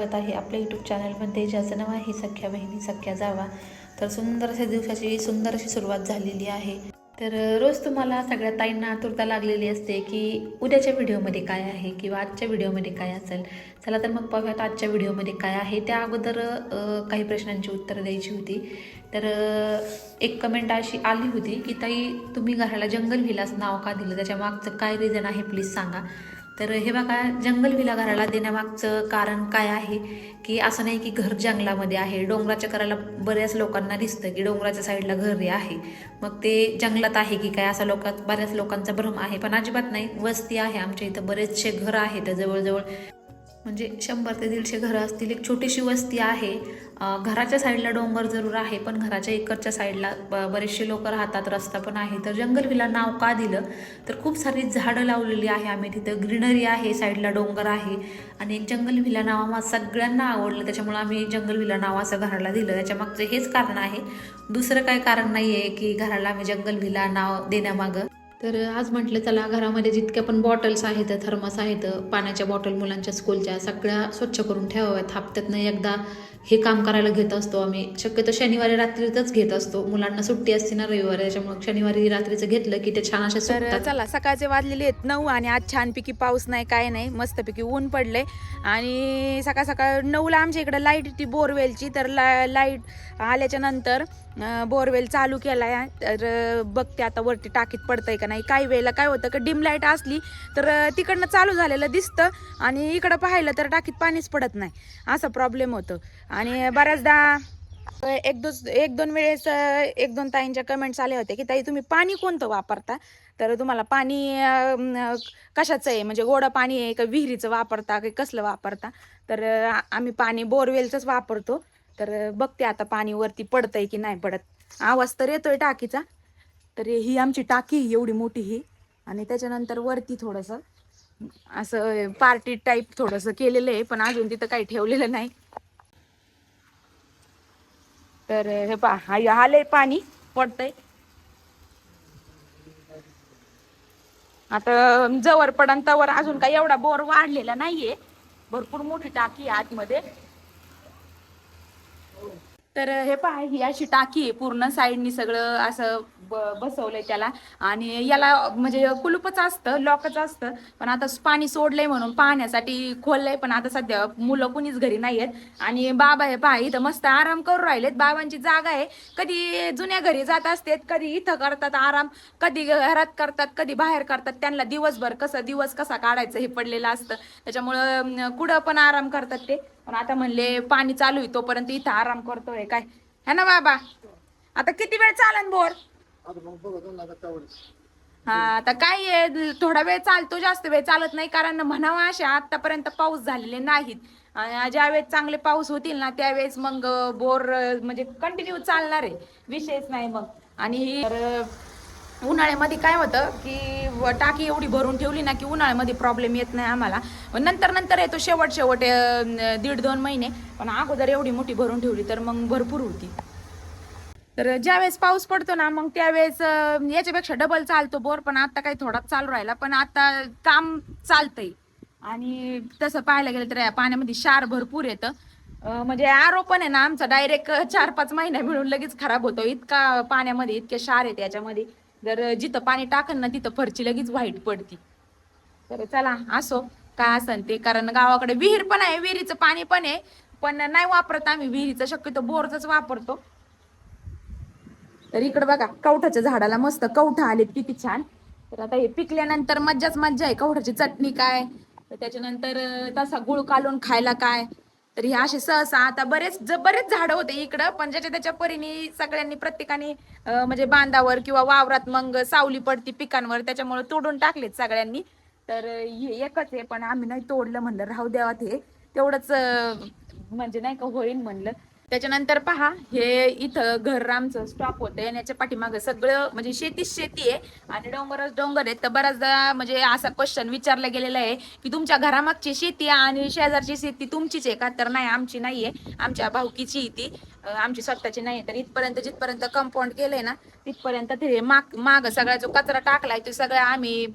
स्वागत आहे आपल्या यूट्यूब चॅनलमध्ये ज्याचं नाव आहे सख्या बहिणी सख्या जावा. तर सुंदर अशा दिवसाची सुंदर अशी सुरुवात झालेली आहे. तर रोज तुम्हाला सगळ्या ताईंना आतुरता लागलेली असते की उद्याच्या व्हिडिओमध्ये काय आहे किंवा आजच्या व्हिडिओमध्ये काय असेल. चला तर मग पाहूयात आजच्या व्हिडिओमध्ये काय आहे. त्या अगोदर काही प्रश्नांची उत्तरं द्यायची होती. तर एक कमेंट अशी आली होती की ताई तुम्ही घराला जंगल विलास नाव का दिलं? त्याच्या मागचं काय रिझन आहे? प्लीज सांगा. तर हे बघा जंगल विला घराला देण्यामागचं कारण काय आहे? की असं नाही की घर जंगलामध्ये आहे. डोंगराच्या कराला बऱ्याच लोकांना दिसतं की डोंगराच्या साईडला घर आहे. मग ते जंगलात आहे की काय? असा लोकात बऱ्याच लोकांचा भ्रम आहे. पण अजिबात नाही. वस्ती आहे आमच्या इथं. बरेचसे घर आहेत जवळजवळ म्हणजे शंभर ते दीडशे घरं असतील. एक छोटीशी वस्ती आहे. घराच्या साईडला डोंगर जरूर आहे पण घराच्या इकडच्या साईडला ब- बरेचसे लोक राहतात रस्ता पण आहे. तर जंगल विला नाव का दिलं? तर खूप सारी झाडं लावलेली आहे आम्ही तिथं. ग्रीनरी आहे साईडला डोंगर आहे. आणि एक जंगल विला नाव आम्हाला सगळ्यांना आवडलं त्याच्यामुळे आम्ही जंगल विला नाव असं घराला दिलं. त्याच्या मागचं हेच कारण आहे. दुसरं काय कारण नाही आहे की घराला आम्ही जंगल विला नाव देण्यामागं. तर आज म्हटलं चला घरामध्ये जितक्या पण बॉटल्स आहेत थर्मस आहेत पाण्याच्या बॉटल मुलांच्या स्कूलच्या सगळ्या स्वच्छ करून ठेवाव्यात. हप्त्यातनं एकदा हे काम करायला घेत असतो आम्ही. शक्यतो शनिवारी रात्रीतच घेत असतो. मुलांना सुट्टी असते ना रविवारी त्याच्यामुळे शनिवारी रात्रीचं घेतलं की ते छान असे तर सुटतात. चला सकाळचे वाजलेले आहेत नऊ आणि आज छानपैकी पाऊस नाही काय नाही. मस्तपैकी ऊन पडलंय. आणि सकाळ सकाळ नऊला आमच्या इकडे लाइट ती बोरवेलची तर ला लाइट आल्याच्यानंतर बोरवेल चालू केलाय. तर अं, बघते आता वरती टाकीत पडतंय का नाही काही वेळेला काय होतं का डिम लाइट असली तर तिकडनं चालू झालेलं दिसतं. आणि इकडं पाहिलं तर टाकीत पाणीच पडत नाही. असा प्रॉब्लेम होतो. आणि बऱ्याचदा एक दोन एक दोन वेळेस एक दोन ताईंच्या कमेंट्स आले होते की ताई तुम्ही पाणी कोणतं वापरता? तर तुम्हाला पाणी कशाचं आहे? म्हणजे गोडं पाणी आहे का विहिरीचं वापरता की कसलं वापरता? तर आम्ही पाणी बोरवेलचंच वापरतो. तर बघते आता पाणी वरती पडतंय की नाही पडत. आवाज तर येतोय टाकीचा. तर ही आमची टाकी एवढी मोठी ही. आणि त्याच्यानंतर वरती थोडंसं असं पार्टी टाईप थोडंसं केलेलं आहे पण अजून तिथं काही ठेवलेलं नाही. तर हे पा आलंय पाणी पडतंय. आता जवळ पडन तवर अजून काही एवढा बोर वाढलेला नाहीये. भरपूर मोठी टाकी आहे आतमध्ये. तर हे पहा ही अशी टाकी आहे पूर्ण साईडनी सगळं असं ब- बसवलंय त्याला. आणि याला म्हणजे कुलूपच असतं लॉकच असतं पण आता पाणी सोडलंय म्हणून पाहण्यासाठी खोललंय पण आता सध्या मुलं कुणीच घरी नाही आहेत आणि बाबा हे पहा इथं मस्त आराम करू राहिलेत. बाबांची जागा आहे. कधी जुन्या घरी जात असतात कधी इथं करतात आराम कधी घरात करतात कधी बाहेर करतात. त्यांना दिवसभर कसं दिवस कसा काढायचं हे पडलेलं असतं. त्याच्यामुळं कुठं पण आराम करतात ते. पण आता म्हणले पाणी चालू आहे तोपर्यंत इथं आराम करतोय काय? है ना बाबा? आता किती वेळ चालन बोर? हा आता काय आहे, थोडा वेळ चालतो जास्त वेळ चालत नाही कारण म्हणावा अशा आतापर्यंत पाऊस झालेले नाहीत. ज्यावेळेस चांगले पाऊस होतील ना त्यावेळेस मग बोर म्हणजे कंटिन्यू चालणार आहे. विषयच नाही मग. आणि उन्हाळ्यामध्ये काय होतं की टाकी एवढी भरून ठेवली ना की उन्हाळ्यामध्ये प्रॉब्लेम येत नाही आम्हाला. पण नंतर नंतर येतो शेवट शेवट दीड दोन महिने. पण अगोदर एवढी मोठी भरून ठेवली तर मग भरपूर होती. तर ज्यावेळेस पाऊस पडतो ना मग त्यावेळेस याच्यापेक्षा डबल चालतो बोर पण आता काही थोडाच चालू राहिला. पण आता काम चालतंय. आणि तसं पाहायला गेलं तर या पाण्यामध्ये क्षार भरपूर येतं. म्हणजे आरो पण आहे ना आमचा डायरेक्ट चार पाच महिना मिळून लगेच खराब होतो. इतका पाण्यामध्ये इतके क्षार येते याच्यामध्ये. जर जिथं पाणी टाकन ना तिथं फरची लगेच व्हाईट पडती. तर चला असो. काय असन ते कारण गावाकडे विहीर पण आहे विहिरीचं पाणी पण आहे पण नाही वापरत आम्ही. विहिरीचं शक्यतो बोरच वापरतो. तर इकडे बघा कवठाच्या झाडाला मस्त कवठा आलेत किती छान. तर आता हे पिकल्यानंतर मज्जाच मज्जा आहे. कवठाची चटणी काय? त्याच्यानंतर तसा गुळ कालून खायला काय? तर हे असे सहसा आता बरेच ज- बरेच झाडं होते इकडं पण ज्याच्या त्याच्या परीने सगळ्यांनी प्रत्येकाने म्हणजे बांधावर किंवा वावरात मग सावली पडती पिकांवर त्याच्यामुळे तोडून टाकलेत सगळ्यांनी. तर हे एकच आहे पण आम्ही नाही तोडलं म्हणलं राहू द्यावा ते. तेवढंच म्हणजे नाही का होईल म्हणलं. त्याच्यानंतर पहा हे इथं घर आमचं स्टॉप होतं येण्याच्या पाठीमागं सगळं म्हणजे शेतीच शेती आहे आणि डोंगरच डोंगर आहे तर बऱ्याचदा म्हणजे असा क्वेश्चन विचारला गेलेला आहे की तुमच्या घरामागची शेती आणि शेजारची शेती तुमचीच आहे का? तर नाही आमची नाहीये. आमच्या भाऊकीची आहे ती आमची स्वतःची नाही तर इथपर्यंत जिथपर्यंत कंपाऊंड केलंय ना तिथपर्यंत ते माग माग सगळा जो कचरा टाकलाय तो सगळं आम्ही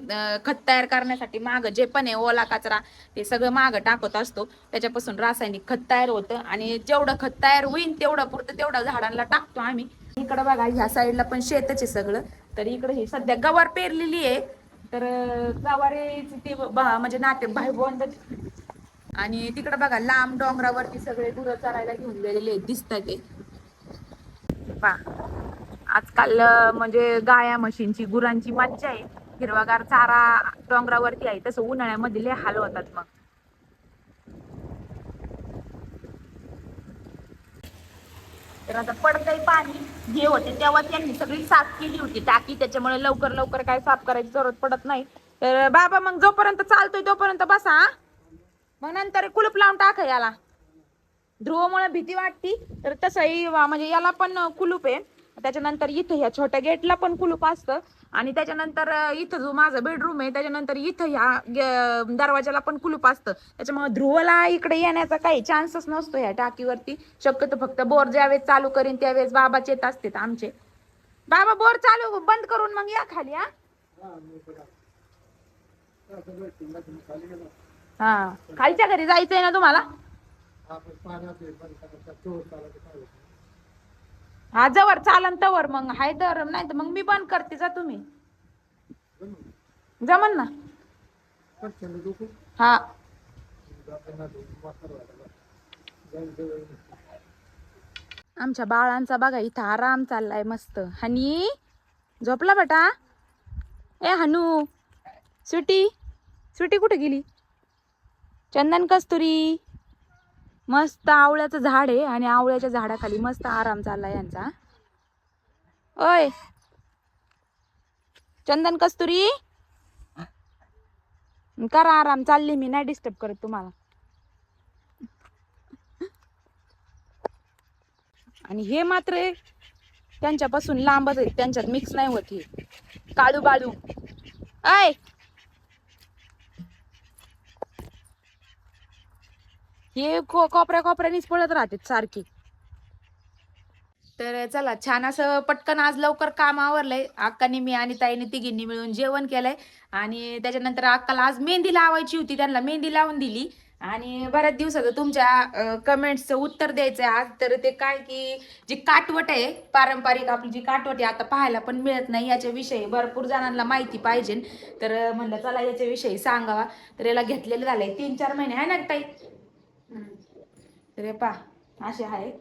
खत तयार करण्यासाठी माग जे पण आहे ओला कचरा ते सगळं माग टाकत असतो. त्याच्यापासून रासायनिक खत तयार होतं आणि जेवढं खत तयार होईल तेवढं पुरतं तेवढं झाडांना टाकतो आम्ही. इकडं बघा ह्या साईडला पण शेतच आहे सगळं. तर इकडे हे सध्या गवार पेरलेली आहे. तर अं, गवारेची ते म्हणजे नाते भाई बंद आणि तिकडे बघा लांब डोंगरावरती सगळे गुरं चरायला घेऊन गेलेले आहेत, दिसतात ते. पा आजकाल म्हणजे गाया म्हशींची गुरांची मज्जा आहे. हिरवागार चारा डोंगरावरती आहे तसं उन्हाळ्यामध्ये लय हाल होतात मग. तर आता पडतंय पाणी. जे होते तेव्हा त्यांनी सगळी साफ केली होती. टाकी त्याच्यामुळे लवकर लवकर काय साफ करायची जरूरत पडत नाही. तर बाबा मग जोपर्यंत चालतोय तोपर्यंत बसा मग नंतर कुलूप लावून टाका याला. ध्रुवमुळे भीती वाटती. तर तसंही म्हणजे याला पण कुलूप आहे. त्याच्यानंतर इथं ह्या छोट्या गेटला पण कुलूप असतं. आणि त्याच्यानंतर इथं जो माझा बेडरूम आहे त्याच्यानंतर इथं ह्या दरवाजाला पण कुलूप असतं. त्याच्यामुळे ध्रुवला इकडे येण्याचा काही चान्सच नसतो ह्या टाकीवरती. शक्यतो फक्त बोर ज्यावेळेस चालू करीन त्यावेळेस बाबाच येत असतात आमचे. बाबा बोर चालू बंद करून मग या खाली हा? हा खालच्या घरी जायचंय ना तुम्हाला? हा जवळ चालन तवर मग हाय तर नाही तर मग मी बंद करते जा तुम्ही. जमन ना. हा. आमच्या बाळांचा बघा इथं आराम चाललाय मस्त. हनी झोपला बेटा? ए हनू सुटी सुटी कुठे गेली? चंदन कस्तुरी? मस्त आवळ्याचं झाड आहे आणि आवळ्याच्या झाडाखाली मस्त आराम चाललाय यांचा. ओय. चंदन कस्तुरी. करा आराम चालली मी नाही डिस्टर्ब करत तुम्हाला. आणि हे मात्र त्यांच्यापासून लांबच आहेत त्यांच्यात मिक्स नाही होत हे. काळू बाळू. ऐ हे को कोपऱ्या कोपऱ्यानीच पळत राहते सारखी. तर चला छान असं पटकन आज लवकर काम आवरलंय. अक्कानी मी आणि ताईने तिघींनी मिळून जेवण केलंय. आणि त्याच्यानंतर अक्काला आज मेहंदी लावायची होती त्यांना मेहंदी लावून दिली. आणि बऱ्याच दिवसाचं तुमच्या कमेंट्सचं उत्तर द्यायचं आहे आज. तर ते काय की जी काटवट आहे पारंपरिक आपली जी काटवट आहे आता पाहायला पण मिळत नाही. याच्याविषयी भरपूर जणांना माहिती पाहिजे. तर म्हणलं चला याच्याविषयी सांगावा. तर याला घेतलेलं झालंय तीन चार महिने आहे ना ताई? तर पा असे आहे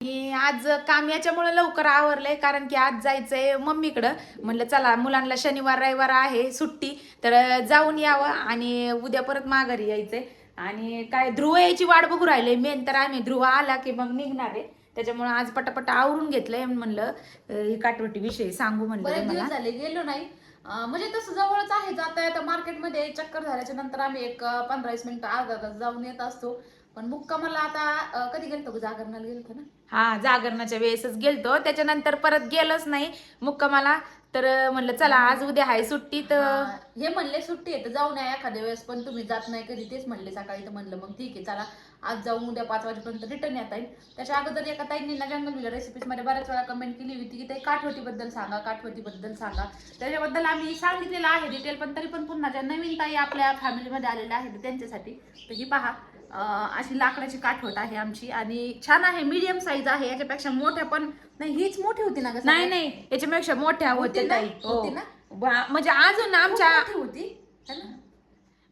आणि आज काम याच्यामुळे लवकर आवरलंय कारण की आज जायचंय मम्मीकडं. म्हणलं चला मुलांना शनिवार रविवार आहे सुट्टी. तर जाऊन यावं आणि उद्या परत माघारी यायचंय. आणि काय ध्रुव यायची वाट बघू राहिले मेन तर आम्ही ध्रुव आला की मग निघणार आहे. त्याच्यामुळे आज पटापट आवरून घेतलंय म्हणलं. ही काटवटी विषयी सांगू म्हणलं गेलो नाही. म्हणजे तसं जवळच आहे जाता येता मार्केटमध्ये चक्कर झाल्याच्यानंतर आम्ही एक पंधरा वीस मिनिटं अर्धा तास जाऊन येत असतो. पण मुक्कामाला आता कधी गेलतो? जागरणाला गेलतो ना? हा जागरणाच्या वेळेसच गेलतो. त्याच्यानंतर परत गेलोच नाही मुक्कामाला. तर म्हणलं चला आज उद्या आहे सुट्टी तर हे. म्हणले सुट्टी आहे तर जाऊन या एखाद्या वेळेस पण तुम्ही जात नाही कधी. तेच म्हणले सकाळी तर म्हणलं मग ठीक आहे चला. आज जाऊन उद्या पाच वाजेपर्यंत रिटर्न येता येईल त्याच्या अगोदर एका ताईंनी ना जंगल रेसिपीजमध्ये बऱ्याच वेळा कमेंट केली होती की ते काठवटीबद्दल सांगा काठवटीबद्दल सांगा त्याच्याबद्दल आम्ही सांगितलेलं आहे डिटेल पण तरी पण पुन्हा ज्या नवीन ताई आपल्या फॅमिलीमध्ये आलेल्या आहेत त्यांच्यासाठी तर ही पहा अशी लाकडाची काठवट आहे आमची आणि छान आहे मीडियम साईज आहे याच्यापेक्षा मोठ्या पण नाही हीच मोठी होती ना नाही? नाही याच्यापेक्षा मोठ्या होती होत्या? ताई हो. होती ना? बा- म्हणजे अजून आमच्या होती है ना?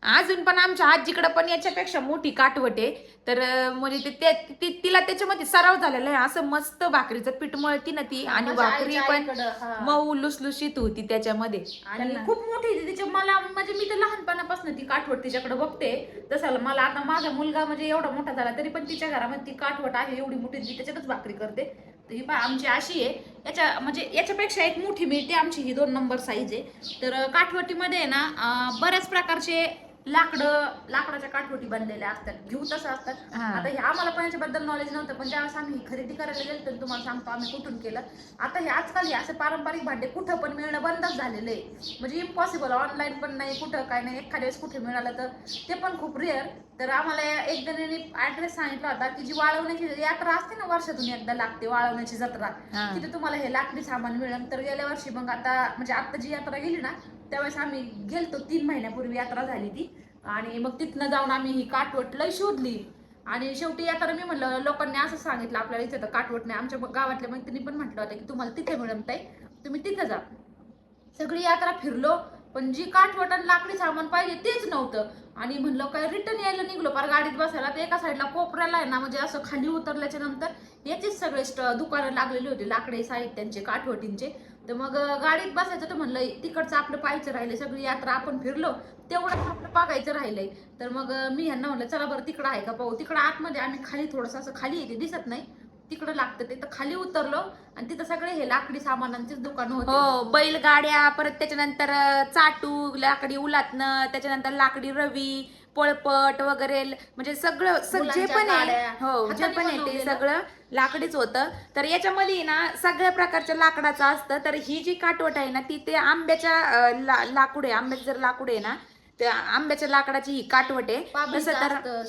अजून पण आमच्या आजीकडे पण याच्यापेक्षा मोठी काठवट आहे. तर म्हणजे ते- तिला त्याच्यामध्ये सराव झालेला आहे. असं मस्त भाकरीचं पीठ मळती ना ती. आणि माझ्या भाकरी आईच्या पण आईकडं, हा. मऊ लुसलुशीत होती त्याच्यामध्ये. आणि त्यांना- खूप मोठी होती तिच्या मला म्हणजे मी तर लहानपणापासून ती काठवट तिच्याकडे बघते. तसं मला आता माझा मुलगा म्हणजे एवढा मोठा झाला तरी पण तिच्या घरामध्ये ती काठवट आहे एवढी मोठी. ती त्याच्यातच भाकरी करते. तर ही पहा आमची अशी आहे. याच्या म्हणजे याच्यापेक्षा एक मोठी मिळते आमची ही दोन नंबर साईज आहे. तर काठवटीमध्ये आहे ना अं, बऱ्याच प्रकारचे लाकडं लाकडाच्या काठवटी बनलेल्या असतात घेऊ तसं असतात. हा. आता हे आम्हाला पण याच्याबद्दल नॉलेज नव्हतं पण ज्यावेळेस आम्ही खरेदी करायला गेलो तर तुम्हाला सांगतो आम्ही कुठून केलं. आता हे आजकाल हे असे पारंपरिक भांडे कुठं पण मिळणं बंदच झालेलं आहे. म्हणजे इम्पॉसिबल ऑनलाईन पण नाही कुठं काय नाही एखाद्या वेळेस कुठे मिळालं तर. ते पण खूप रेअर तर आम्हाला एक जणांनी ऍड्रेस सांगितला होता की जी वाळवण्याची यात्रा असते ना वर्षातून एकदा लागते वाळवण्याची जत्रा. हा. तिथे तुम्हाला हे लाकडी सामान मिळेल. तर गेल्या वर्षी मग आता म्हणजे आता जी यात्रा गेली ना त्यावेळेस आम्ही गेलतो तीन महिन्यापूर्वी यात्रा झाली ती. आणि मग तिथनं जाऊन आम्ही ही काटवट लय शोधली. आणि शेवटी यात्रा मी म्हणलं लोकांनी असं सांगितलं आपल्याला इथे तर काटवट नाही आमच्या गावातल्या मैत्रिणी पण म्हटलं होतं की तुम्हाला तिथे मिळत ताई तुम्ही तिथे जा. सगळी यात्रा फिरलो पण जी काठवट आणि लाकडी सामान पाहिजे तेच नव्हतं. आणि म्हणलं काय रिटर्न यायला निघलो पार गाडीत बसायला तर एका साईडला कोपऱ्याला आहे ना म्हणजे असं खाली उतरल्याच्या नंतर याचेच सगळे स्ट- दुकानं लागलेली होती लाकडी साहित्यांचे काठवटींचे. तर मग गाडीत बसायचं तर म्हणलं तिकडचं आपलं पाहायचं राहिलं सगळी यात्रा आपण फिरलो तेवढंच आपलं बघायचं राहिलंय. तर मग मी ह्यांना म्हणलं चला बरं तिकडं आहे का पाहू. तिकडं आतमध्ये आम्ही खाली थोडंसं असं खाली येते दिसत नाही. तिकडं लागतं ते तर खाली उतरलो आणि तिथं सगळे हे लाकडी सामानांचेच दुकान होते. हो बैलगाड्या परत त्याच्यानंतर चाटू लाकडी उलातनं त्याच्यानंतर लाकडी रवी पळपट वगैरे म्हणजे सगळं जे मुलांच्या पण आहे गाड्या, हो जे हाताने पण आहे ते बनवलेलं. सगळं लाकडीच होतं. तर याच्यामध्ये ना सगळ्या प्रकारच्या लाकडाचं असतं. तर ही जी काटवट आहे ना ती ते आंब्याच्या अं, ला- लाकूड आहे. आंब्याचं जर लाकूड आहे ना त्या आंब्याच्या लाकडाची ही काटवट आहे. तसं तर.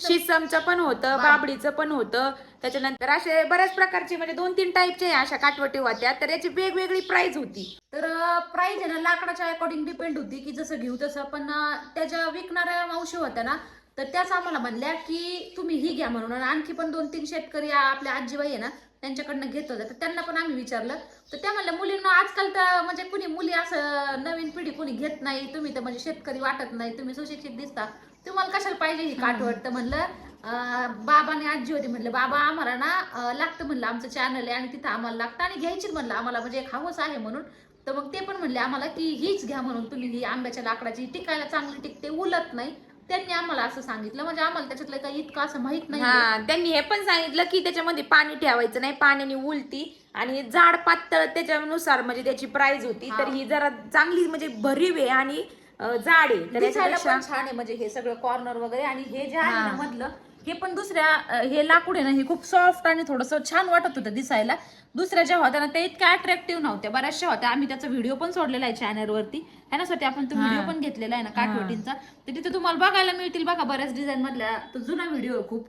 शिसमचं पण होतं बाबडीचं पण होतं. त्याच्यानंतर असे बऱ्याच प्रकारचे म्हणजे दोन तीन टाईपचे अशा काटवटी होत्या. तर याची वेगवेगळी प्राइस होती. तर प्राइस आहे ना लाकडाच्या अकॉर्डिंग डिपेंड होती की जसं घेऊ तसं. पण त्याच्या विकणाऱ्या मावशी होत्या ना तर त्याच आम्हाला म्हणल्या की तुम्ही ही घ्या म्हणून. आणि आणखी पण दोन तीन शेतकरी आपल्या आजीबाई आहे ना त्यांच्याकडनं घेत होत्या तर त्यांना पण आम्ही विचारलं. तर त्या म्हणल्या मुलींना आजकाल तर म्हणजे कुणी मुली असं नवीन पिढी कुणी घेत नाही. तुम्ही तर म्हणजे शेतकरी वाटत नाही. तुम्ही सुशिक्षित दिसता. तुम्हाला कशाला पाहिजे ही काठवट तर म्हणलं अं, बाबा आणि आजी होती. म्हणलं बाबा आम्हाला ना लागतं म्हणलं आमचं चॅनल आहे आणि तिथं आम्हाला लागतं आणि घ्यायची म्हणलं. आम्हाला म्हणजे एक हवस आहे म्हणून. तर मग ते पण म्हणले आम्हाला की हीच घ्या म्हणून. तुम्ही ही आंब्याच्या लाकडाची टिकायला चांगली टिकते उलत नाही. त्यांनी आम्हाला असं सांगितलं. म्हणजे आम्हाला त्याच्यातलं काही इतकं असं माहीत नाही हा त्यांनी हे पण सांगितलं की त्याच्यामध्ये पाणी ठेवायचं नाही पाण्याने उलती आणि जाड पातळ त्याच्यानुसार म्हणजे त्याची प्राइस होती. तर ही जरा चांगली म्हणजे भरीव आहे आणि अं, जाड आहे. तर दिसायला याच्यापेक्षा पण छान आहे. म्हणजे हे सगळं कॉर्नर वगैरे आणि हे जे आहे. ना मधलं हे पण दुसऱ्या हे लाकूड आहे ना हे खूप सॉफ्ट आणि थोडस छान वाटत होतं दिसायला. दुसऱ्या ज्या होत्या ना ते इतक्या अट्रॅक्टिव्ह नव्हत्या. बऱ्याचशा होत्या. आम्ही त्याचा व्हिडिओ पण सोडलेला आहे चॅनलवरती ह्यासाठी आपण तो व्हिडिओ पण घेतलेला आहे ना काठवटींचा. तर तिथे तुम्हाला बघायला मिळतील बघा बऱ्याच डिझाईन मधल्या. तो जुना व्हिडिओ आहे खूप.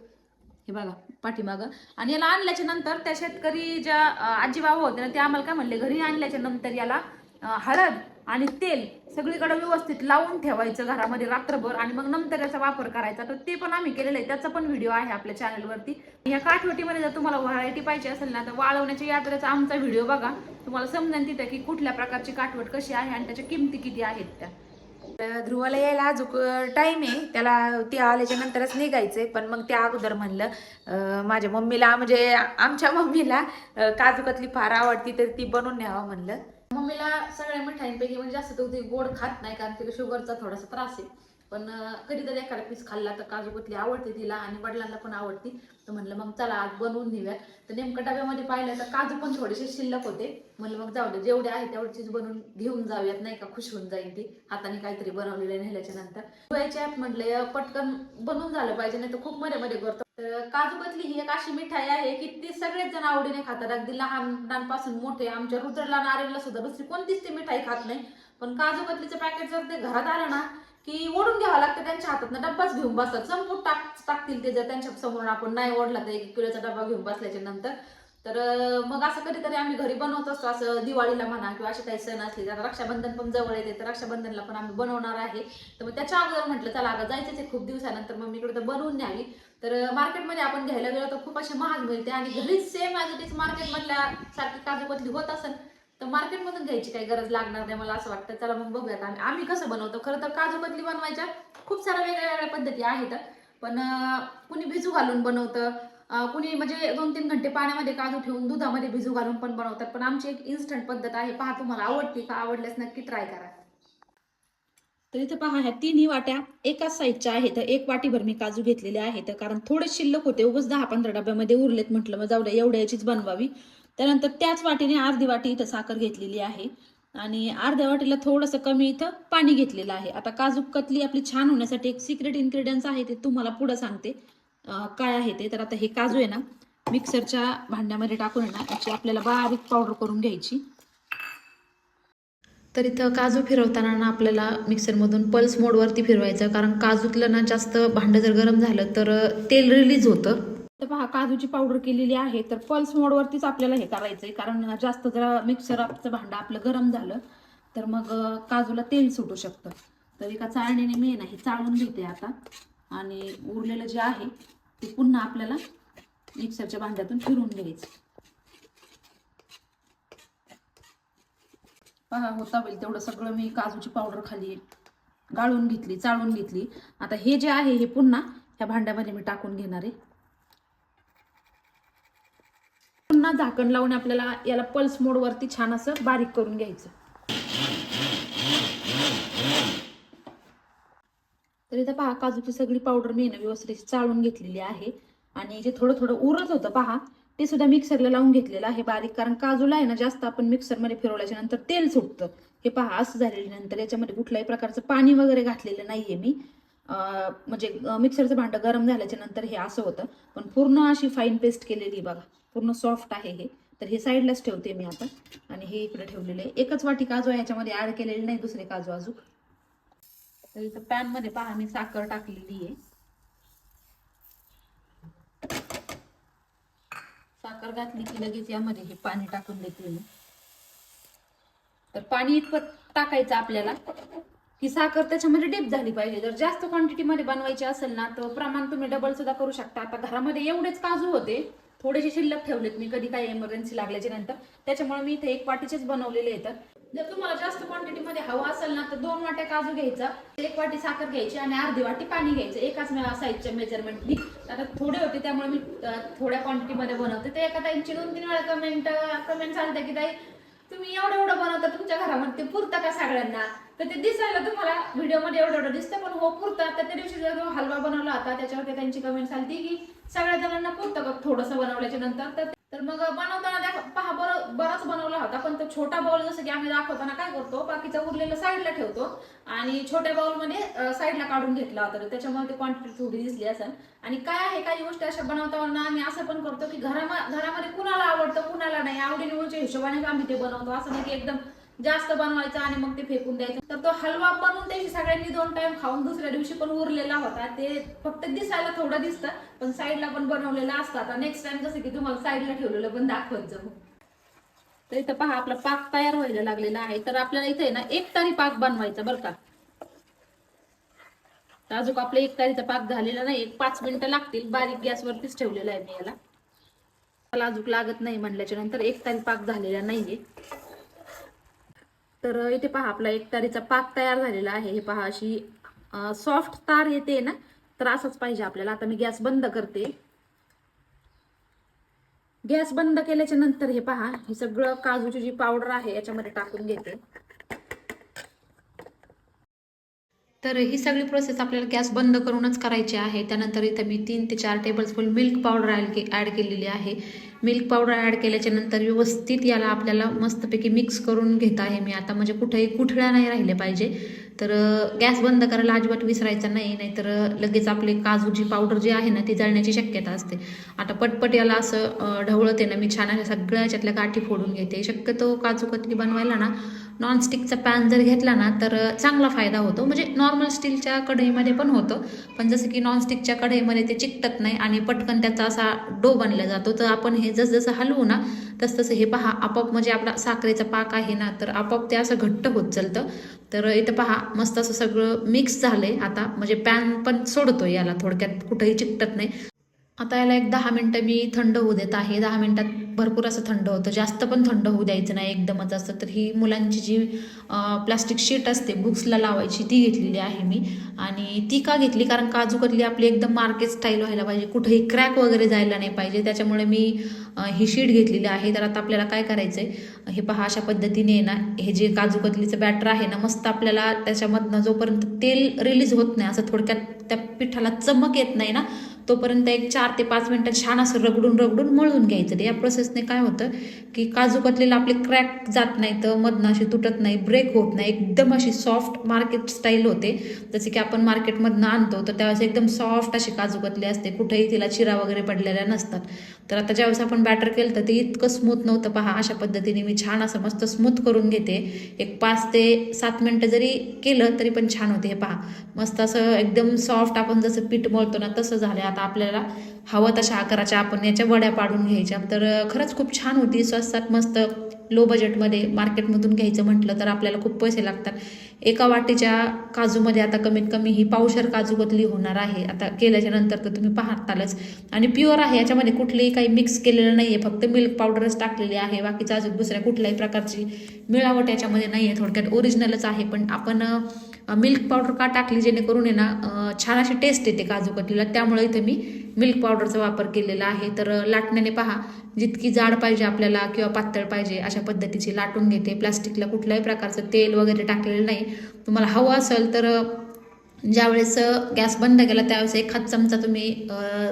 हे बघा पाठीमागं. आणि याला आणल्याच्या नंतर त्या शेतकरी ज्या आजीबाबा होते ना ते आम्हाला काय म्हणले घरी आणल्याच्या नंतर याला हळद आणि तेल सगळीकडे व्यवस्थित लावून ठेवायचं घरामध्ये रात्रभर आणि मग नंतर याचा वापर करायचा. तर ते पण आम्ही केलेलं आहे. त्याचा पण व्हिडिओ आहे आपल्या चॅनलवरती या काठवटीमध्ये जर तुम्हाला व्हरायटी पाहिजे असेल ना तर वाळवण्याच्या यात्रेचा आमचा व्हिडिओ बघा. तुम्हाला समजेल तिथे की कुठल्या प्रकारची काठवट कशी आहे आणि त्याच्या किमती किती आहेत त्या. तर ध्रुवाला यायला अजून टाईम आहे. त्याला ते आल्याच्या नंतरच निघायचंय. पण मग त्या अगोदर म्हणलं माझ्या मम्मीला म्हणजे आमच्या मम्मीला काजूकतली फार आवडती तर ती बनवून न्यावं म्हणलं. मम्मीला सगळ्या मिठाईंपैकी म्हणजे जास्त तर ती गोड खात नाही कारण तिला शुगरचा थोडासा त्रास आहे. पण कधीतरी एखादा पीस खाल्ला तर काजू कतली आवडते तिला आणि वडिलांना पण आवडती. तर म्हणलं मग चला आज बनवून नेऊया तर नेमकं डब्यामध्ये पाहिलं तर काजू पण थोडेसे शिल्लक होते. म्हणलं मग जाऊ दे जेवढे आहे तेवढी चीज बनवून घेऊन जाऊयात नाही का? खुश होऊन जाईल ती. हाताने काहीतरी बनवलेलं नेल्याच्या नंतर. ॲप म्हटलं पटकन बनवून झालं पाहिजे नाही तर खूप मध्ये मध्ये करतो. तर काजू कतली ही एक अशी मिठाई आहे की ती सगळेच जण आवडीने खातात. अगदी लहान मोठे आमच्या रुद्रला नारेलला सुद्धा दुसरी कोणतीच ती मिठाई खात नाही. पण काजू कतलीचं पॅकेट जर ते घरात आलं ना की ओढून घ्यावं लागतं त्यांच्या हातात डब्बाच घेऊन बसतात संपूट टाक टाकतील ते जर त्यांच्यासमोर आपण नाही ओढला तर एक किलोचा डब्बा घेऊन बसल्याच्या नंतर. तर मग असं कधीतरी आम्ही घरी बनवत असतो असं दिवाळीला म्हणा किंवा असे काही सण असले तर रक्षाबंधन पण जवळ येते तर रक्षाबंधनला पण आम्ही बनवणार आहे. तर मग त्याच्या अगोदर म्हटलं चला अगं जायचं आहे खूप दिवसानंतर मम्मीकडे तर बनवून न्यावी. तर मार्केटमध्ये आपण घ्यायला गेलो तर खूप असे महाग मिळते आणि घरीच सेम ॲज इट इज मार्केटमधल्या सारखी काजूकतली होत असेल तर मार्केटमधून घ्यायची काही गरज लागणार नाही मला असं वाटतं. चला मग बघूयात आम्ही. आम्ही कसं बनवतो? खरं तर काजू कतली बनवायच्या खूप साऱ्या वेगळ्या वेगळ्या पद्धती आहेत. पण कुणी भिजू घालून बनवतं कुणी म्हणजे दोन तीन घंटे पाण्यामध्ये काजू ठेवून दुधामध्ये भिजू घालून पण बनवतात. पण आमची एक इन्स्टंट पद्धत आहे. पहा तुम्हाला आवडते का आवडल्यास नक्की ट्राय करा. तर इथं पहा ह्या तिन्ही वाट्या एकाच साईजच्या आहेत. तर एक वाटीभर मी काजू घेतलेले आहेत. कारण थोडे शिल्लक होते. उगाच दहा पंधरा डब्यामध्ये उरलेत म्हटलं मग जाऊ द्या एवढ्या याचीच बनवावी. त्यानंतर त्याच वाटीने अर्धी वाटी इथं साखर घेतलेली आहे. आणि अर्ध्या वाटीला थोडंसं कमी इथं पाणी घेतलेलं आहे. आता काजू कतली आपली छान होण्यासाठी एक सिक्रेट इन्ग्रेडियंट्स आहे ते तुम्हाला पुढं सांगते. काय आहे ते तर आता हे काजू आहे ना मिक्सरच्या भांड्यामध्ये टाकून आहे ना याची आपल्याला बारीक पावडर करून घ्यायची. तर इथं काजू फिरवताना ना आपल्याला मिक्सरमधून पल्स मोडवरती फिरवायचं कारण काजूतलं ना जास्त भांडं जर गरम झालं तर तेल रिलीज होतं. तर पहा काजूची पावडर केलेली आहे तर पल्स मोडवरतीच आपल्याला हे करायचंय कारण जास्त जर मिक्सरचं भांडं आपलं गरम झालं तर मग काजूला तेल सुटू शकतं. तर एका चाळणीने मी ना हे चाळून घेते आता. आणि उरलेलं जे आहे ते पुन्हा आपल्याला मिक्सरच्या भांड्यातून फिरून घ्यायचं. पहा होता होईल तेवढं सगळं. मी काजूची पावडर खाली गाळून घेतली चाळून घेतली. आता हे जे आहे हे पुन्हा ह्या भांड्यामध्ये मी टाकून घेणार आहे. पुन्हा झाकण लावून आपल्याला याला पल्स मोडवरती छान असं बारीक करून घ्यायचं. तर इथं पहा काजूची सगळी पावडर मी ना व्यवस्थित चाळून घेतलेली आहे. आणि जे थोडं थोडं उरत होतं पहा ते सुद्धा मिक्सरला लावून घेतलेलं आहे बारीक. कारण काजूला आहे ना जास्त आपण मिक्सरमध्ये फिरवल्याच्या नंतर तेल सुटतं. हे पहा असं झालेल्या नंतर याच्यामध्ये कुठल्याही प्रकारचं पाणी वगैरे घातलेलं नाहीये मी. म्हणजे मिक्सरचं भांडं गरम झाल्याच्यानंतर हे असं होतं. पण पूर्ण अशी फाईन पेस्ट केलेली बघा. पूर्ण सॉफ्ट आहे हे. तर हे साईडलाच ठेवते मी आता. आणि हे इकडे ठेवलेले आहे. एकच वाटी काजू आहे याच्यामध्ये ॲड केलेली नाही दुसरे काजू अजून. तर इथं पॅनमध्ये पहा मी साखर टाकलेली आहे. साखर घातली की लगेच यामध्ये हे पाणी टाकून देते मी. तर पाणी इतपत टाकायचं आपल्याला की साखर त्याच्यामध्ये डीप झाली पाहिजे. जर जास्त क्वांटिटीमध्ये बनवायची असेल ना तर प्रमाण तुम्ही डबल सुद्धा करू शकता. आता घरामध्ये एवढेच काजू होते थोडेसे शिल्लक ठेवलेत मी कधी काही एमर्जन्सी लागल्याच्या नंतर. त्याच्यामुळे मी इथे एक वाटीचेच बनवलेले आहेत. जर तुम्हाला जास्त क्वांटिटीमध्ये हवा असेल ना तर दोन वाट्या काजू घ्यायचा एक वाटी साखर घ्यायची आणि अर्धी वाटी पाणी घ्यायचं. एकाच साईजच्या मेजरमेंटनी आता थोडे होते त्यामुळे मी थोड्या क्वांटिटीमध्ये बनवते. ते एका ताईंची दोन तीन वेळा कमेंट कमेंट चालते की ताई तुम्ही एवढं एवढं बनवता तुमच्या घरामध्ये ते पुरतं का सगळ्यांना? तर ते दिसायला तुम्हाला व्हिडिओमध्ये एवढं एवढं दिसतं पण हो पुरतं. तर त्या दिवशी जर हलवा बनवला होता त्याच्यावरती त्यांची कमेंट आली की सगळ्या जणांना पुरतं का थोडंसं बनवल्याच्या नंतर. तर तर मग बनवताना त्या पहा बरं बराच बनवला होता पण तो छोटा बाउल जसं की आम्ही दाखवताना काय करतो बाकीचा उरलेला साईडला ठेवतो आणि छोट्या बाउलमध्ये साईडला काढून घेतला होता. तर त्याच्यामुळे ती क्वांटिटी थोडी दिसली असेल. आणि काय आहे काही गोष्टी अशा बनवताना आम्ही असं पण करतो की घरामध्ये कुणाला आवडतं कुणाला नाही. आवडीनिवडीच्या हिशोबाने आम्ही ते बनवतो. असं नाही की एकदम जास्त बनवायचं आणि मग ते फेकून द्यायचं. तर तो हलवा बनवून त्याची सगळ्यांनी दोन टाइम खाऊन दुसऱ्या दिवशी पण उरलेला होता. ते फक्त दिसायला थोडं दिसतं पण साईडला पण बनवलेला असतं. आता नेक्स्ट टाइम जसं की तुम्हाला साईडला ठेवलेलं पण दाखवत जाऊ. तर इथं पहा आपला पाक तयार व्हायला लागलेला आहे. तर आपल्याला इथे ना एक तारी पाक बनवायचा बरं का. तर अजून आपला एक तारीचा पाक झालेला नाही. एक पाच मिनिटं लागतील. बारीक गॅसवरतीच ठेवलेला आहे मी याला. त्याला अजून लागत नाही म्हणल्याच्या नंतर एक तारी पाक झालेला नाहीये. तर इथे पहा आपला एक तारीचा पाक तयार झालेला आहे. हे पहा अशी सॉफ्ट तार येते ना तर असंच पाहिजे आपल्याला. आता मी गॅस बंद करते. गॅस बंद केल्याच्यानंतर हे पहा हे सगळं काजूची जी पावडर आहे याच्यामध्ये टाकून घेते. तर ही सगळी प्रोसेस आपल्याला गॅस बंद करूनच करायची आहे. त्यानंतर इथं मी तीन ते चार टेबलस्पून मिल्क पावडर ॲड केलेली आहे. मिल्क पावडर ॲड केल्याच्यानंतर व्यवस्थित याला आपल्याला मस्तपैकी मिक्स करून घेत आहे मी आता म्हणजे कुठेही कुठळ्या नाही राहिले पाहिजे. तर गॅस बंद करायला अजिबात विसरायचा नाही नाहीतर लगेच आपले काजूची पावडर जी आहे ना ती जळण्याची शक्यता असते. आता पटपट याला असं ढवळते ना मी छान अशा सगळ्या याच्यातल्या गाठी फोडून घेते. शक्यतो काजू कतली बनवायला ना नॉनस्टिकचा पॅन जर घेतला ना तर चांगला फायदा होतो. म्हणजे नॉर्मल स्टीलच्या कढईमध्ये पण होतं. पण जसं की नॉनस्टिकच्या कढईमध्ये ते चिकटत नाही आणि पटकन त्याचा असा डो बनला जातो. तर आपण हे जसजसं हलवू ना तस तसं हे पहा आपोआप म्हणजे आपला साखरेचा पाक आहे ना तर आपोआप ते असं घट्ट होत चालतं. तर इथं पहा मस्त असं सगळं मिक्स झालं आहे आता. म्हणजे पॅन पण सोडतो याला थोडक्यात कुठंही चिकटत नाही. आता याला एक दहा मिनटं मी थंड होऊ देत आहे. दहा मिनटात भरपूर असं थंड होतं. जास्त पण थंड होऊ द्यायचं नाही एकदमच असं. तर ही मुलांची जी प्लास्टिक शीट असते बुक्सला लावायची ती घेतलेली आहे मी. आणि ती का घेतली? कारण काजूकतली आपली एकदम मार्केट स्टाईल व्हायला पाहिजे. कुठेही क्रॅक वगैरे जायला नाही पाहिजे. त्याच्यामुळे मी ही शीट घेतलेली आहे. तर आता आपल्याला काय करायचं आहे हे पहा अशा पद्धतीने आहे ना हे जे काजूकतलीचं बॅटर आहे ना मस्त आपल्याला त्याच्यामधनं जोपर्यंत तेल रिलीज होत नाही असं थोडक्यात त्या पिठाला चमक येत नाही ना तोपर्यंत एक चार ते पाच मिनटं छान असं रगडून रगडून मळून घ्यायचं. या प्रोसेसने काय होतं की काजू कतलीला आपले क्रॅक जात नाही तर मधनं अशी तुटत नाही ब्रेक होत नाही. एकदम अशी सॉफ्ट मार्केट स्टाईल होते. जसे की आपण मार्केटमधनं आणतो तर त्यावेळेस एकदम सॉफ्ट अशी काजू कतली असते. कुठेही तिला चिरा वगैरे पडलेल्या नसतात. तर आता ज्यावेळेस आपण बॅटर केलं तर ते इतकं स्मूथ नव्हतं. पहा अशा पद्धतीने मी छान असं मस्त स्मूथ करून घेते. एक पाच ते सात मिनटं जरी केलं तरी पण छान होते. हे पहा मस्त असं एकदम सॉफ्ट आपण जसं पीठ मळतो ना तसं झालं आता आपल्याला हवं तशा आकाराच्या आपण याच्या वड्या पाडून घ्यायच्या. तर खरंच खूप छान होती. स्वस्तात मस्त लो बजेटमध्ये मार्केटमधून घ्यायचं म्हटलं तर आपल्याला खूप पैसे लागतात. एका वाटीच्या काजूमध्ये आता कमीत कमी ही पावशर काजू कतली होणार आहे. आता केल्याच्यानंतर तर तुम्ही पाहतालच. आणि प्युअर आहे याच्यामध्ये कुठलीही काही मिक्स केलेलं नाही आहे फक्त मिल्क पावडरच टाकलेली आहे. बाकीचं अजून दुसऱ्या कुठल्याही प्रकारची मिळावट याच्यामध्ये नाही आहे थोडक्यात ओरिजिनलच आहे. पण आपण मिल्क पावडर का टाकली जेणेकरून आहे ना छान अशी टेस्ट येते काजू कतलीला त्यामुळे इथे मी मिल्क पावडरचा वापर केलेला आहे. तर लाटण्याने पहा जितकी जाड पाहिजे आपल्याला किंवा पातळ पाहिजे अशा पद्धतीची लाटून घेते. प्लास्टिकला कुठल्याही प्रकारचं तेल वगैरे टाकलेलं नाही. तुम्हाला हवं असेल तर ज्यावेळेस गॅस बंद केला त्यावेळेस एखाद चमचा तुम्ही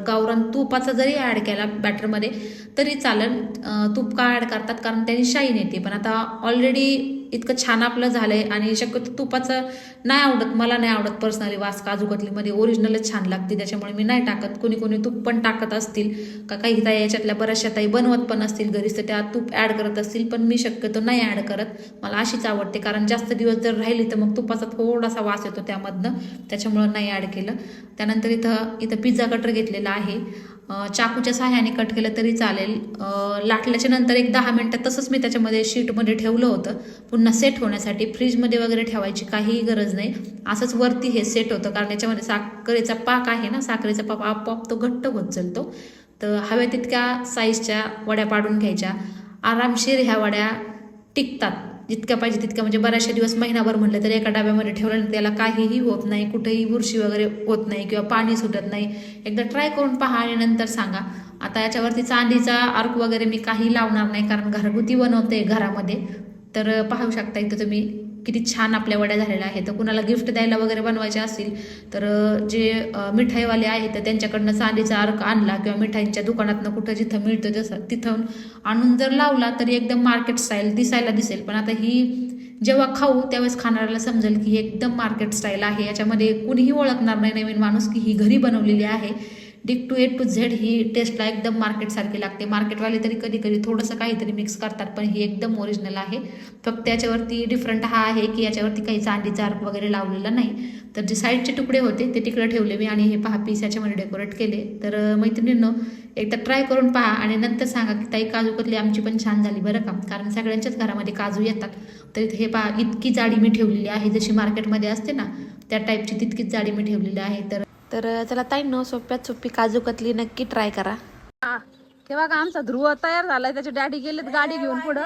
गावरान तुपाचा जरी ॲड केला बॅटरमध्ये तरी चालेल. तूप का ॲड करतात? कारण त्याने शाईन येते. पण आता ऑलरेडी इतकं छान आपलं झालं आहे आणि शक्यतो तुपाचं नाही आवडत मला नाही आवडत पर्सनली वास काजू कतलीमध्ये. ओरिजिनलच छान लागते त्याच्यामुळे मी नाही टाकत. कोणी कोणी तूप पण टाकत असतील. का काही ताई याच्यातल्या बऱ्याचशा ताई बनवत पण असतील घरीच तर त्या तूप ॲड करत असतील पण मी शक्यतो नाही ॲड करत. मला अशीच आवडते कारण जास्त दिवस जर राहिली तर मग तुपाचा थोडासा वास येतो त्यामधनं. त्याच्यामुळं नाही ॲड केलं. त्यानंतर इथं इथं पिझ्झा कटर घेतलेला आहे. चाकूच्या सहाय्याने कट केलं तरी चालेल. लाटल्याच्या नंतर एक दहा मिनटं तसंच मी त्याच्यामध्ये शीटमध्ये ठेवलं होतं. पुन्हा सेट होण्यासाठी फ्रीजमध्ये वगैरे ठेवायची काहीही गरज नाही. असंच वरती हे सेट होतं कारण याच्यामध्ये साखरेचा पाक आहे ना साखरेचा पाक आपोआप तो घट्ट होत चालतो. तर हव्या तितक्या साईजच्या वड्या पाडून घ्यायच्या. आरामशीर ह्या वड्या टिकतात. जितक्या पाहिजे तितक्या म्हणजे बऱ्याचशा दिवस महिनाभर म्हटलं तर एका डब्यामध्ये ठेवलं ना त्याला काहीही होत नाही कुठेही बुरशी वगैरे होत नाही किंवा पाणी सुटत नाही. एकदा ट्राय करून पहा आणि नंतर सांगा. आता याच्यावरती चांदीचा अर्क वगैरे मी काही लावणार नाही कारण घरगुती बनवते घरामध्ये. तर पाहू शकता इथं तुम्ही. किती छान आपल्या वड्या झालेल्या आहेत. तर कुणाला गिफ्ट द्यायला वगैरे बनवायचे असतील तर जे मिठाईवाले आहेत तर त्यांच्याकडनं चांदीचा अर्क आणला किंवा मिठाईंच्या दुकानातनं कुठं जिथं मिळतं जसं तिथं आणून जर लावला तरी एकदम मार्केट स्टाईल दिसायला दिसेल. पण आता ही जेव्हा खाऊ त्यावेळेस खाणाऱ्याला समजेल की ही एकदम मार्केट स्टाईल आहे. याच्यामध्ये कुणीही ओळखणार नाही नवीन माणूस की ही घरी बनवलेली आहे. डिक टू ए टू झेड ही टेस्टला एकदम मार्केटसारखी लागते. मार्केटवाले तरी कधी कधी थोडंसं काहीतरी मिक्स करतात पण ही एकदम ओरिजिनल आहे. फक्त त्याच्यावरती डिफरंट हा आहे की याच्यावरती काही चांदीचा अर्क वगैरे लावलेला नाही. तर जे साईडचे तुकडे होते ते तिकडे ठेवले मी आणि हे पहा पीस याच्यामध्ये डेकोरेट केले. तर मैत्रिणींनो एकदा ट्राय करून पहा आणि नंतर सांगा की ताई काजू कतली आमची पण छान झाली बरं का? कारण सगळ्यांच्याच घरामध्ये काजू येतात. तर हे पहा इतकी जाडी मी ठेवलेली आहे. जशी मार्केटमध्ये असते ना त्या टाईपची तितकीच जाडी मी ठेवलेली आहे. तर तर चला ताई न सोप्यात सोपी काजू कतली नक्की ट्राय करा. हा. तेव्हा का आमचा ध्रुव तयार झालाय. त्याचे डॅडी गेलेत गाडी घेऊन पुढं.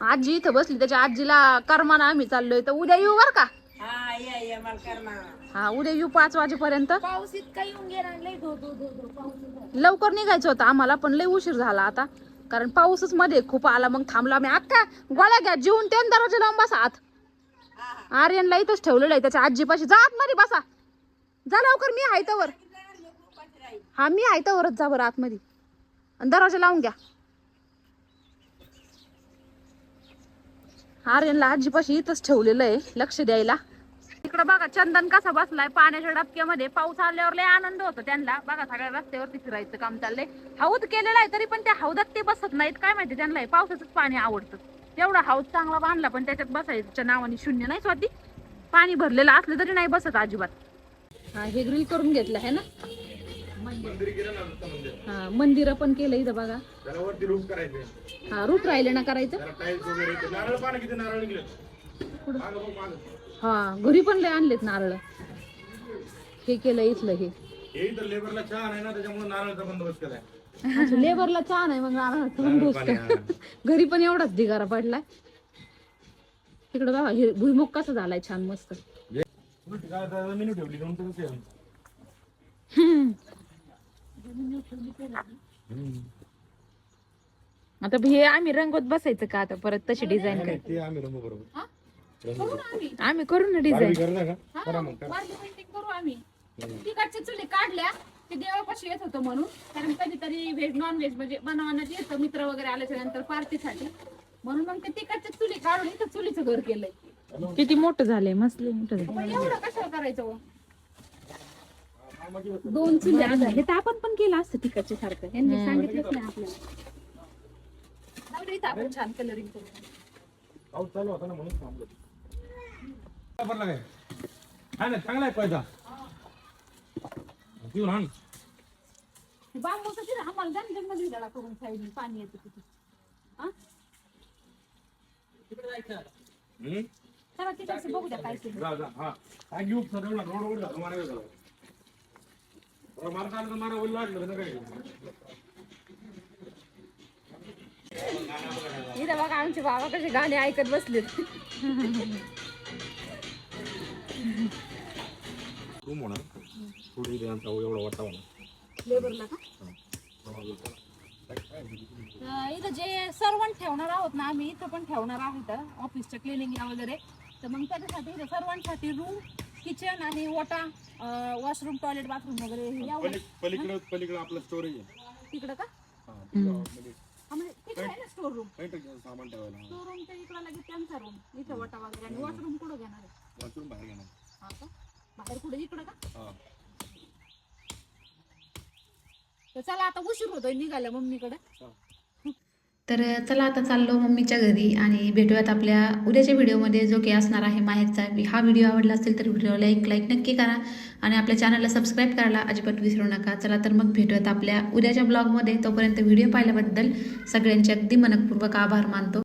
आजी इथं बसली. त्याच्या आजीला करमाना आम्ही चाललोय. तर उद्या येऊ बर का? हा उद्या येऊ पाच वाजेपर्यंत. लवकर निघायचं होतं आम्हाला पण लय उशीर झाला आता. कारण पाऊसच मध्ये खूप आला. मग थांबलो आम्ही. अक्का गोळ्या घ्या. जेवून ते दरवाजा लावून बसा आत. आर्यनला इथंच ठेवलेलं आहे. त्याच्या आजीपाशी जा आतमध्ये बसा. जा लवकर मी आहे तवर. हा मी आहे तवरच जा बरं आतमध्ये. आणि दरवाजा लावून घ्या. आर्यनला आजीपाशी इथंच ठेवलेलं आहे लक्ष द्यायला. इकडं बघा चंदन कसा बसलाय पाण्याच्या डबक्यामध्ये. पाऊस आल्यावर लय आनंद होतो त्यांना. बघा सगळ्या रस्त्यावरती फिरायचं काम चाललंय. हौद केलेला आहे तरी पण त्या हौदात ते बसत नाहीत. काय माहिती त्यांना पावसाचंच पाणी आवडतं. एवढा हौद चांगला बांधला पण त्याच्यात बसायच्या नावाने शून्य. नाही स्वाती? पाणी भरलेलं असलं तरी नाही बसत अजिबात. हा हे ग्रिल करून घेतलं आहे ना? हा मंदिर पण केलं इथं बघा. हा रूट राहिले ना करायचं. हा घरी पण लय आणलेत नारळ. हे केलं इथलं हे. लेबरला छान आहे ना त्याच्यामुळे नारळाचा बंदोबस्त केलाय. लेबरला छान आहे मग नारळाचं बंदोबस्त. घरी पण एवढाच ढिगारा पडलाय. तिकडं बघा हे भुईमुग कसा झालाय छान मस्त. आता हे आम्ही रंगवत बसायचं का आता परत तशी डिझाईन आम्ही रंगू बरोबर. आम्ही. करू ना डिझाईन करू आम्ही. तिकडच्या चुली काढल्या ते देवापाशी येत होतं म्हणून. कारण कधीतरी व्हेज नॉन व्हेज म्हणजे बनवण्यात येतं मित्र वगैरे आल्याच्यानंतर पार्टीसाठी म्हणून मग ते तिकडच्या चुली काढून इथं चुलीचं घर केलंय. किती मोठं झालंय? मस्त मोठं झालं कशाला करायचं हो? दोन चुल्या हे तर आपण पण केलं असतं तिकडच्या सारखं. यांनी सांगितलंच नाही आपल्याला. आपण छान कलरिंग करू. पाऊस चालू होता ना म्हणून थांबलो. वापरला काय? हा ना चांगला आहे पैसा. पिऊन आण बांबूचं तिथं आम्हाला करून पाणी येतं तिथे. हा? चला बघू द्या काय ते. जा जा हा काय घेऊ रोड मारा लागलं काय इथं बघा आमचे बाबा कसे गाणे ऐकत बसलेत रूम होणार थोडी त्यांचा एवढा वाटा होणार लेबरला का अं, इथं जे सर्वंट ठेवणार आहोत ना आम्ही इथं पण ठेवणार आहोत ऑफिसच्या क्लिनिंगला वगैरे तर मग त्याच्यासाठी इथं सर्वांसाठी रूम किचन आणि ओटा वॉशरूम टॉयलेट बाथरूम वगैरे हे यावं पलीकडे पलीकडे आपलं स्टोरेज आहे. तिकडं का? हा, तिकडं हा, म्हणजे तिकडे आहे ना स्टोर रूम काही टाकायचं सामान ठेवायला स्टोर रूम तर इकडं लगेच त्यांचा रूम इथं वटा वगैरे आणि वॉशरूम कुठं घेणार आहे? वाचून बाहेर घेणार हा का? बाहेर कुठे? इकडं का? हा. तर चला आता उशीर होतोय निघाल्या मम्मीकडे. तर चला आता चाललो मम्मीच्या घरी आणि भेटूयात आपल्या उद्याच्या व्हिडिओमध्ये. जो की असणार आहे माहेरचा हा व्हिडिओ आवडला असेल तर व्हिडिओला एक लाईक नक्की करा आणि आपल्या चॅनलला सबस्क्राईब करायला अजिबात विसरू नका. चला तर मग भेटूयात आपल्या उद्याच्या ब्लॉगमध्ये तोपर्यंत व्हिडिओ पाहिल्याबद्दल सगळ्यांचे अगदी मनपूर्वक आभार मानतो.